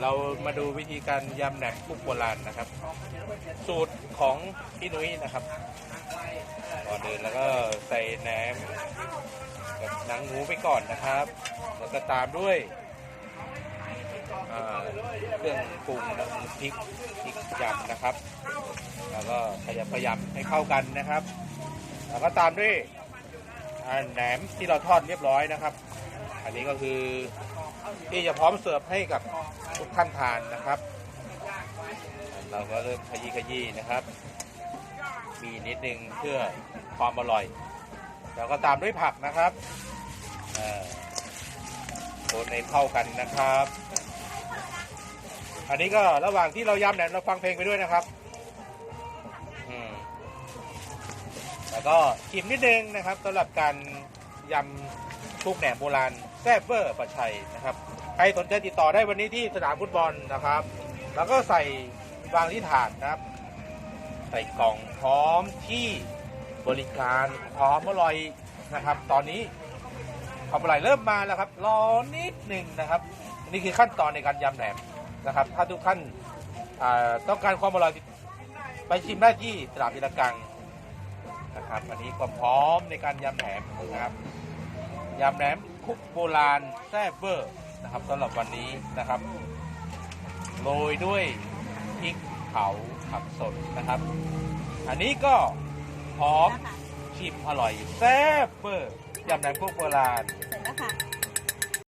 เรามาดูวิธีการยำแหนมคุกโบราณนะครับ สูตรของพี่นุ้ยนะครับก่อนอื่นแล้วก็ใส่แหนมกับหนังหมูไปก่อนนะครับ แล้วก็ตามด้วยเครื่องปรุงพริกพริกยำนะครับ แล้วก็ขยับขยำให้เข้ากันนะครับ แล้วก็ตามด้วยแหนมที่เราทอดเรียบร้อยนะครับ อันนี้ก็คือที่จะพร้อมเสิร์ฟให้กับ ทุกท่านทานนะครับ เราก็เริ่มขยี้ขยี้นะครับ มีนิดนึงเพื่อความอร่อย แล้วก็ตามด้วยผักนะครับคนในเข้ากันนะครับ อันนี้ก็ระหว่างที่เรายำเนี่ยเราฟังเพลงไปด้วยนะครับแล้วก็ชิมนิดนึงนะครับสำหรับการ ยำชุกแหนมโบราณแซ่บเวอร์ประชัยนะครับ ใครสนใจติดต่อได้วันนี้ที่สนามฟุตบอลนะครับ แล้วก็ใส่วางที่ถาดนะครับ ใส่กล่องพร้อมที่บริการพร้อมอร่อยนะครับ ตอนนี้ความอร่อยเริ่มมาแล้วครับรอนิดหนึ่งนะครับ นี่คือขั้นตอนในการยำแหนมนะครับ ถ้าทุกท่านต้องการความอร่อยไปชิมได้ที่ตลาดพิรกังนะครับอันนี้ก็พร้อมในการยำแหนมนะครับ ยำแหนมคุกโบราณแซ่บเบอร์นะครับสำหรับวันนี้นะครับโรยด้วยพริกเผาผักสดนะครับ อันนี้ก็หอมชิมอร่อยแซ่บเบอร์ยำแหนมคุกโบราณ